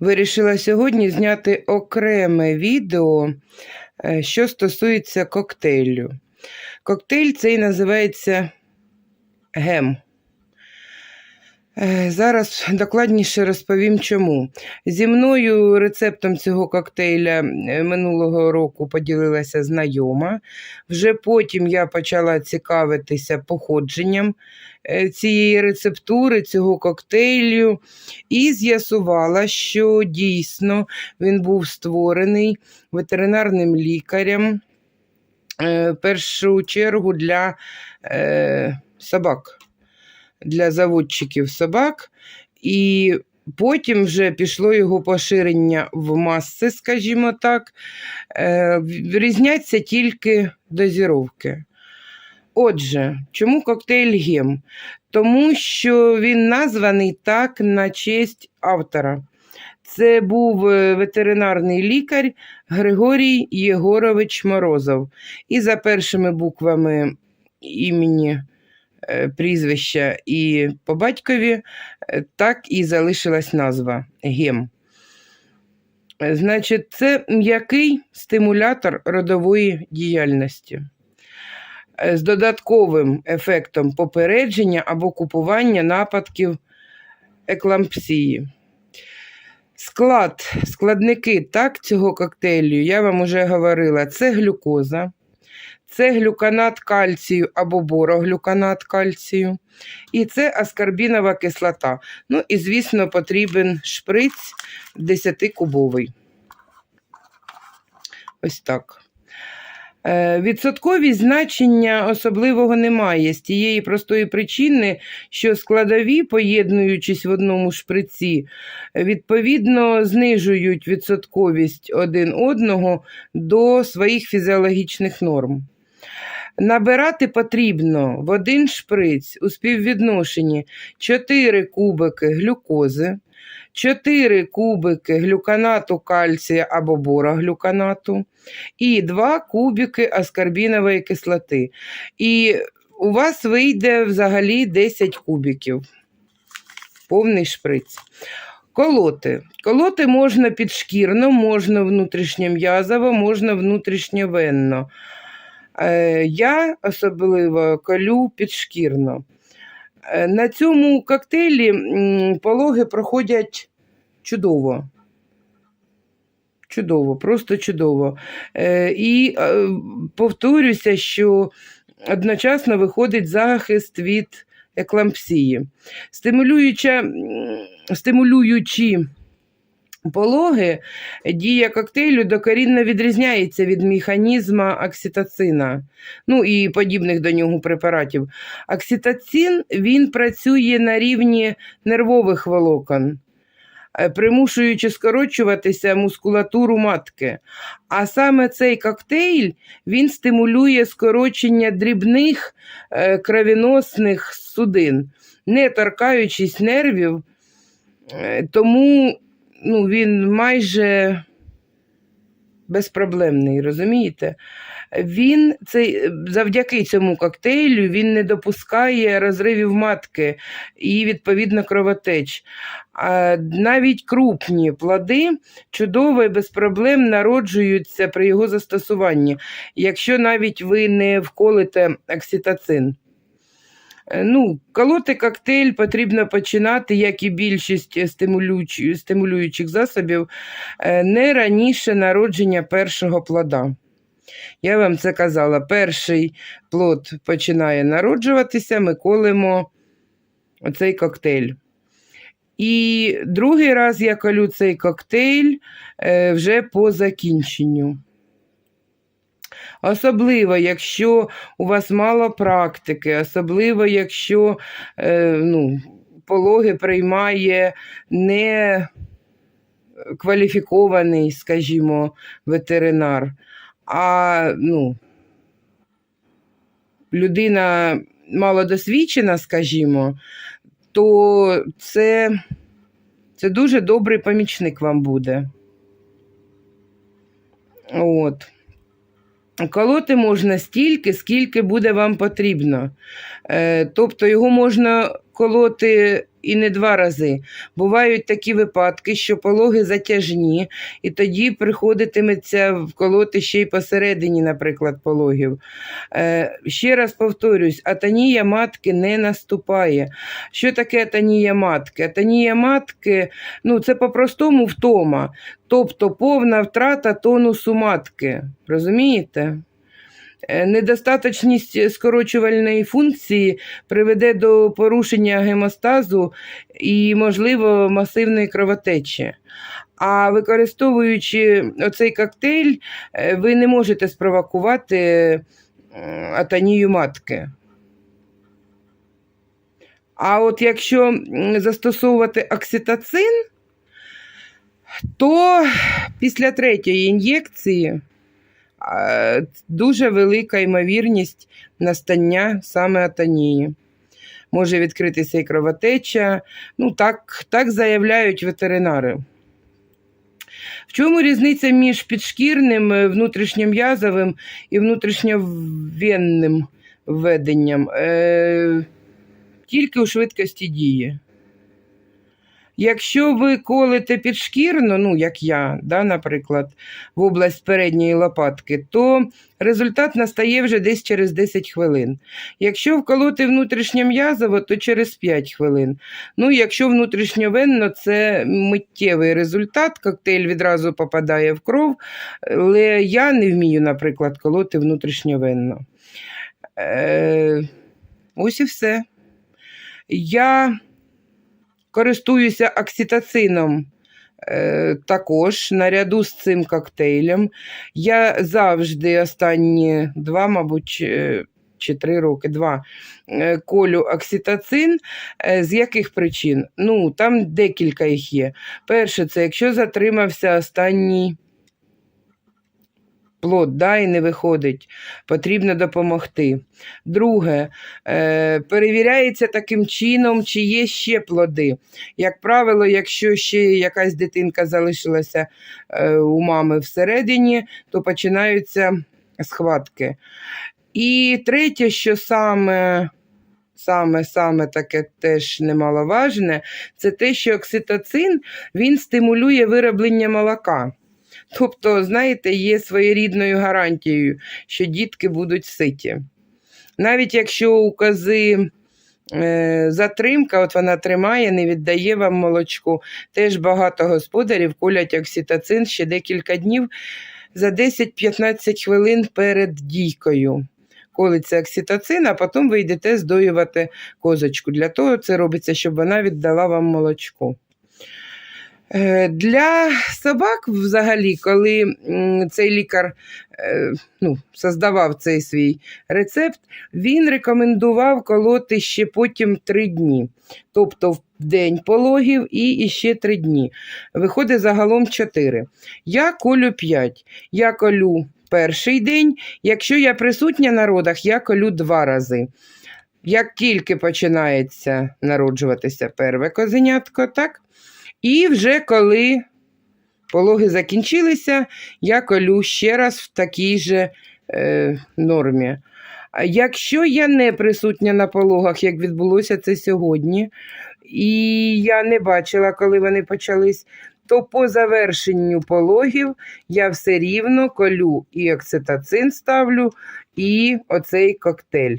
Вирішила сьогодні зняти окреме відео, е, що стосується коктейлю. Коктейль цей називається гем. Е, Зараз докладніше розповім чому. Зі мною рецептом цього коктейля е, минулого року поділилася знайома. Вже потім я почала цікавитися походженням е, цієї рецептури, цього коктейлю, і з'ясувала, що дійсно він був створений ветеринарним лікарем в першу чергу для собак для заводчиків собак, і потім вже пішло його поширення в маси, скажімо так. Е, Різняться тільки дозіровки. Отже, чому коктейль гем? Тому що він названий так на честь автора. Це був е, ветеринарний лікар Григорій Єгорович Морозов. І за першими буквами імені е, прізвища і по батькові, е, так і залишилась назва гем. Значить, це м'який стимулятор родової діяльності е, з додатковим ефектом попередження або купування нападків еклампсії. Склад, складники так, цього коктейлю, я вам уже говорила, це глюкоза, це глюканат кальцію або бороглюканат кальцію, і це аскорбінова кислота. Ну і, звісно, потрібен шприц 10-кубовий. Ось так. Е, Відсотковість значення особливого немає з тієї простої причини, що складові, поєднуючись в одному шприці, відповідно знижують відсотковість один одного до своїх фізіологічних норм. Набирати потрібно в один шприць у співвідношенні 4 кубики глюкози, 4 кубики глюканату кальція або бороглюканату і 2 кубики аскорбінової кислоти. І у вас вийде взагалі 10 кубиків. Повний шприц. Колоти. Колоти можна підшкірно, можна внутрішньом'язово, можна внутрішньовенно. Е, Я особливо колю підшкірно. Е, На цьому коктейлі пологи проходять чудово. Чудово, просто чудово. Е, І повторюся, що одночасно виходить захист від еклампсії. Стимулюючи пологи, дія коктейлю докорінно відрізняється від механізма окситоцина, ну і подібних до нього препаратів. Окситоцин він працює на рівні нервових волокон, е, примушуючи скорочуватися мускулатуру матки. А саме цей коктейль він стимулює скорочення дрібних е, кровіносних судин, не торкаючись нервів, е, тому ну, він майже безпроблемний, розумієте? Він цей, завдяки цьому коктейлю він не допускає розривів матки і, відповідно, кровотеч. А навіть крупні плоди чудово і без проблем народжуються при його застосуванні, якщо навіть ви не вколите окситоцин. Е, Ну, колоти коктейль потрібно починати, як і більшість стимулюючих, стимулюючих засобів, е, не раніше народження першого плода. Я вам це казала, перший плод починає народжуватися, ми колимо оцей коктейль. І другий раз я колю цей коктейль е, вже по закінченню. Особливо, якщо у вас мало практики, особливо, якщо е, ну, пологи приймає не кваліфікований, скажімо, ветеринар, а ну, людина малодосвідчена, скажімо, то це, це дуже добрий помічник вам буде. От. Колоти можна стільки, скільки буде вам потрібно. Е, Тобто його можна колоти і не два рази. Бувають такі випадки, що пологи затяжні, і тоді приходитиметься вколоти ще й посередині, наприклад, пологів. Е, ще раз повторюсь, атонія матки не наступає. Що таке атонія матки? Атонія матки ну, це по-простому втома, тобто повна втрата тонусу матки. Розумієте? Е, Недостаточність скорочувальної функції приведе до порушення гемостазу і, можливо, масивної кровотечі. А використовуючи оцей коктейль, е, ви не можете спровокувати е, атонію матки. А от якщо застосовувати окситоцин, то після третьої ін'єкції дуже велика ймовірність настання саме атонії. Може відкритися і кровотеча. Ну, так, так заявляють ветеринари. В чому різниця між підшкірним, е, внутрішньом'язовим і внутрішньовенним введенням? Е, тільки у швидкості дії. Якщо ви колите підшкірно, ну як я, да, наприклад, в область передньої лопатки, то результат настає вже десь через 10 хвилин. Якщо вколоти внутрішньом'язово, то через 5 хвилин. Ну, якщо внутрішньовенно, це миттєвий результат, коктейль відразу попадає в кров, але я не вмію, наприклад, колоти внутрішньовенно. Е, ось і все. Я користуюся окситоцином е, також наряду з цим коктейлем. Я завжди останні два, мабуть, е, чи три роки, два, е, колю окситоцин. З яких причин? Ну, там декілька їх є. Перше, це якщо затримався останній плод, да, і не виходить, потрібно допомогти. Друге, е, перевіряється таким чином, чи є ще плоди. Як правило, якщо ще якась дитинка залишилася е, у мами всередині, то починаються схватки. І третє, що саме. Саме саме таке теж немаловажне, це те, що окситоцин він стимулює вироблення молока. Тобто, знаєте, є своєрідною гарантією, що дітки будуть ситі. Навіть якщо у кози е, затримка, от вона тримає, не віддає вам молочку, теж багато господарів колять окситоцин ще декілька днів за 10-15 хвилин перед дійкою. Колиться окситоцин, а потім ви йдете здоювати козочку. Для того це робиться, щоб вона віддала вам молочко. Е, Для собак, взагалі, коли цей лікар е, ну, создавав цей свій рецепт, він рекомендував колоти ще потім три дні. Тобто в день пологів і ще три дні. Виходить загалом чотири. Я колю п'ять. Я колю перший день. Якщо я присутня на родах, я колю два рази. Як тільки починається народжуватися перве козенятко, так? І вже коли пологи закінчилися, я колю ще раз в такій же е, нормі. Якщо я не присутня на пологах, як відбулося це сьогодні, і я не бачила, коли вони почались, то по завершенню пологів я все рівно колю і окситоцин ставлю, і оцей коктейль.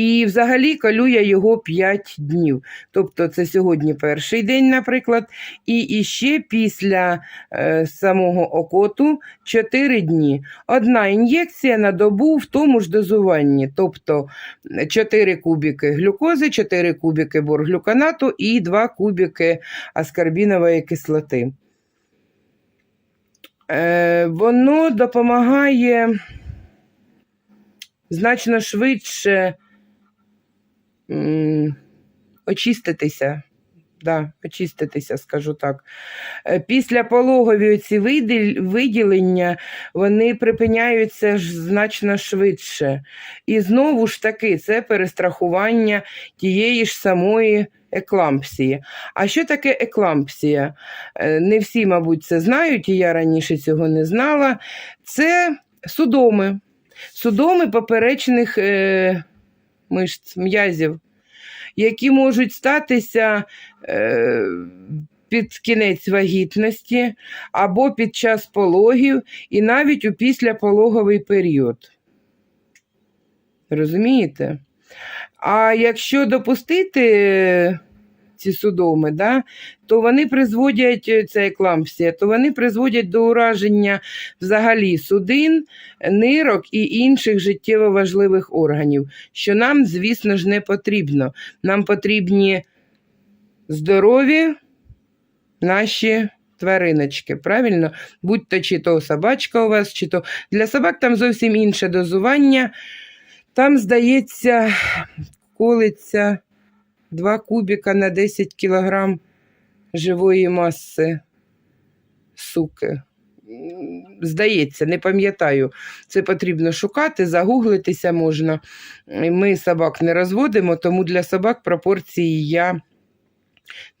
І взагалі колю я його 5 днів. Тобто це сьогодні перший день, наприклад, і іще після е, самого окоту 4 дні. Одна ін'єкція на добу в тому ж дозуванні. Тобто 4 кубики глюкози, 4 кубики борглюканату і 2 кубики аскорбінової кислоти. Е, воно допомагає значно швидше очиститися. Да, очиститися, скажу так. Е, Після пологові ці виділення вони припиняються значно швидше. І знову ж таки, це перестрахування тієї ж самої еклампсії. А що таке еклампсія? Е, Не всі, мабуть, це знають, і я раніше цього не знала. Це судоми. Судоми поперечних е, мишць, м'язів. які можуть статися е, під кінець вагітності або під час пологів, і навіть у післяпологовий період. Розумієте? А якщо допустити ці судоми, да, то вони призводять е, це еклампсія, то вони призводять до ураження взагалі судин, нирок і інших життєво важливих органів, що нам, звісно ж, не потрібно. Нам потрібні здорові наші твариночки, правильно? Будь то чи то собачка у вас, чи то для собак там зовсім інше дозування. Там, здається, колиться 2 кубіка на 10 кілограм живої маси суки. Здається, не пам'ятаю. Це потрібно шукати, загуглитися можна. Ми собак не розводимо, тому для собак пропорції я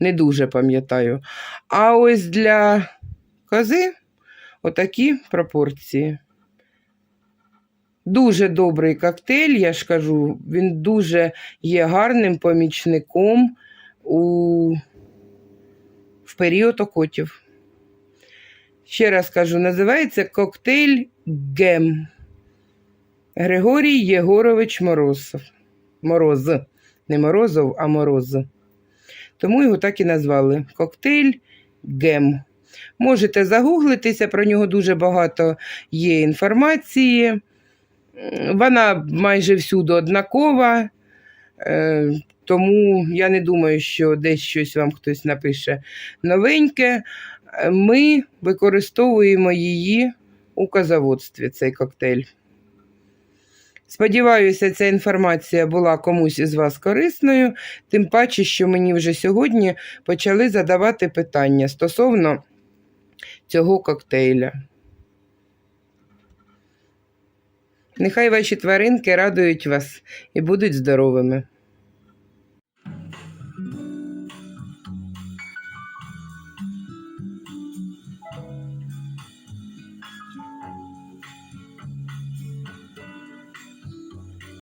не дуже пам'ятаю. А ось для кози отакі пропорції. Дуже добрий коктейль, я ж кажу, він дуже є гарним помічником у... в період окотів. Ще раз кажу, називається коктейль Гем. Григорій Єгорович Морозов. Мороз. Не Морозов, а Мороз. Тому його так і назвали коктейль Гем. Можете загуглитися, про нього дуже багато є інформації. Вона майже всюди однакова, е, тому я не думаю, що десь щось вам хтось напише новеньке. Ми використовуємо її у козаводстві, цей коктейль. Сподіваюся, ця інформація була комусь із вас корисною, тим паче, що мені вже сьогодні почали задавати питання стосовно цього коктейля. Нехай ваші тваринки радують вас і будуть здоровими.